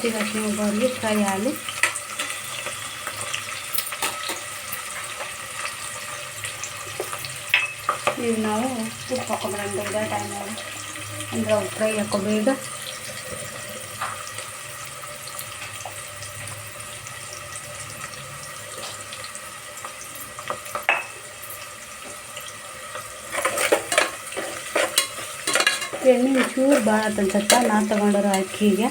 ಹಸಿ ವಾಸನೆ ಹೋಗೋವರೆಗೆ ಫ್ರೈ ಆಗಲಿ ಈಗ ನಾವು ಉಪ್ಪು ಹಾಕೊಂಡ್ಬರೋಣ ಇದೇ ಟೈಮ್ ಅಂದರೆ ಫ್ರೈ ಹಾಕೋಬೇಕು ಎಣ್ಣೆ ಒಂಚೂರು ಭಾಳ ಅನ್ಸುತ್ತೆ ನಾನು ತೊಗೊಂಡಿರೋ ಅಕ್ಕಿಗೆ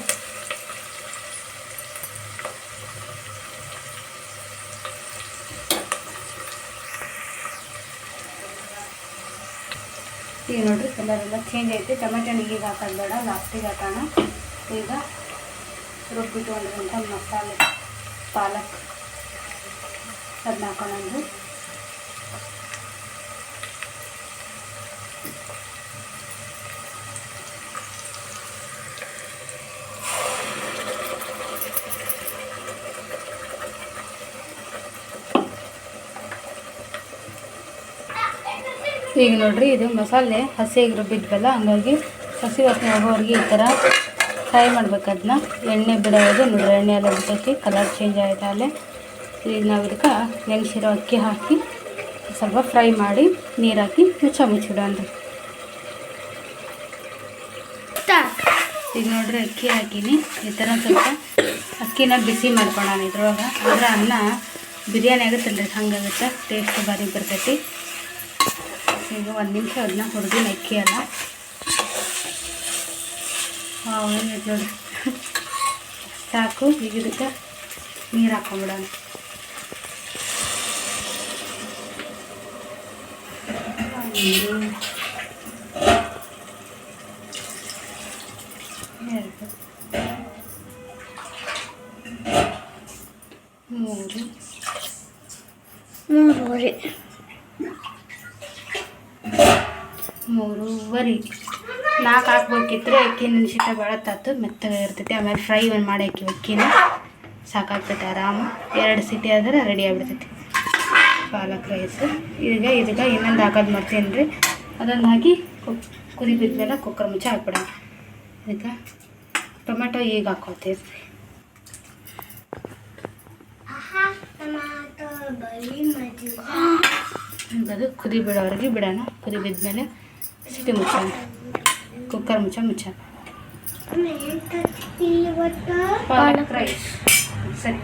ಈಗ ನೋಡ್ರಿ ಕಲರ್ ಎಲ್ಲ ಚೇಂಜ್ ಐತಿ. ಟೊಮೆಟೊ ಈಗ ಹಾಕೋದು ಬೇಡ ಲಾಸ್ಟಿಗೆ ಹಾಕೋಣ. ಈಗ ರುಬ್ಬಿಟ್ಕೊಂಡಿರೋಂಥ ಮಸಾಲೆ, ಪಾಲಕ್. ಅದನ್ನ ಹಾಕೋಣ ಈಗ ನೋಡಿರಿ, ಇದು ಮಸಾಲೆ ಹಸಿಗೆ ರುಬ್ಬಿದ್ವಲ್ಲ, ಹಂಗಾಗಿ ಹಸಿ ವಾಸನೆ ಹೋಗೋವರೆಗೆ ಈ ಥರ ಫ್ರೈ ಮಾಡ್ಬೇಕು ಅದನ್ನ ಎಣ್ಣೆ ಬಿಡೋದು, ನೋಡ್ರಿ ಎಣ್ಣೆ ಎಲ್ಲ ಬಿಟ್ಟೈತಿ ಕಲರ್ ಚೇಂಜ್ ಆಯಿತು ಅಲ್ಲೇ. ಈಗ ನಾವು ಇದಕ್ಕೆ ನೆನೆಸಿರೋ ಅಕ್ಕಿ ಹಾಕಿ ಸ್ವಲ್ಪ ಫ್ರೈ ಮಾಡಿ ನೀರು ಹಾಕಿ ಮುಚ್ಚ ಮುಚ್ಚಿಡೋಣ ಈಗ ನೋಡ್ರಿ ಅಕ್ಕಿ ಹಾಕೀನಿ. ಈ ಥರ ಸ್ವಲ್ಪ ಅಕ್ಕಿನ ಬಿಸಿ ಮಾಡ್ಕೊಳ್ಳೋಣ ಇದ್ರೊಳಗೆ. ಅಂದ್ರೆ ಅನ್ನ ಬಿರಿಯಾನಿ ಆಗುತ್ತಲ್ರಿ ಹಂಗಾಗುತ್ತೆ. ಟೇಸ್ಟ್ ಬಾರಿ ಬರ್ತೈತಿ. ಈಗ ಒಂದು ನಿಮಿಷ ಅದನ್ನ ಹುರಿದಿನ ಅಕ್ಕಿ ಅಲ್ಲ ಹಾಂ ಏನೈತೆ ನೋಡಿ ಸಾಕು ಈಗ ಇದಕ್ಕೆ ನೀರು ಹಾಕೊಂಬಿಡೋಣ ಒಂದು, ಎರಡು ಮೂರು ಮೂರುವರೆ ಮೂರುವರೆ. ನಾಲ್ಕು ಹಾಕ್ಬೇಕಿದ್ರೆ ಅಕ್ಕಿ ನೆನೆಸಿಟ್ಟ ಭಾಳ ತಾತು ಮೆತ್ತಗೆ ಇರ್ತೈತಿ. ಆಮೇಲೆ ಫ್ರೈ ಒಂದು ಮಾಡಿ ಹಾಕಿ ಅಕ್ಕಿನ. ಸಾಕಾಗ್ತೈತೆ ಆರಾಮ. ಎರಡು ಸಿಟಿ ಆದ್ರೆ ರೆಡಿ ಆಗ್ಬಿಡ್ತೈತಿ. ಪಾಲಕ್ ರೈಸ್ ಈಗ ಇದಕ್ಕೆ ಇನ್ನೊಂದು ಹಾಕೋದು ಮಾಡ್ತೀನಿ ರೀ ಅದನ್ನು ಹಾಕಿ ಕುದಿ ಬಿದ್ಮೇಲೆ ಕುಕ್ಕರ್ ಮುಚ್ಚ ಹಾಕ್ಬಿಡೋಣ. ಇದಕ್ಕೆ ಟೊಮೆಟೊ ಈಗ ಹಾಕೋತೀವಿ ಬದು ಅದು ಕುದಿ ಬಿಡೋವರೆಗೆ ಬಿಡೋಣ. ಕುದಿ ಬಿದ್ಮೇಲೆ ಸಿಟಿ ಮುಚ್ಚೋಣ ಕುಕ್ಕರ್ ಮುಚ್ಚ ಮುಚ್ಚ ಇವತ್ತು ಪಾಲಕ್ ರೈಸ್ ಸರಿ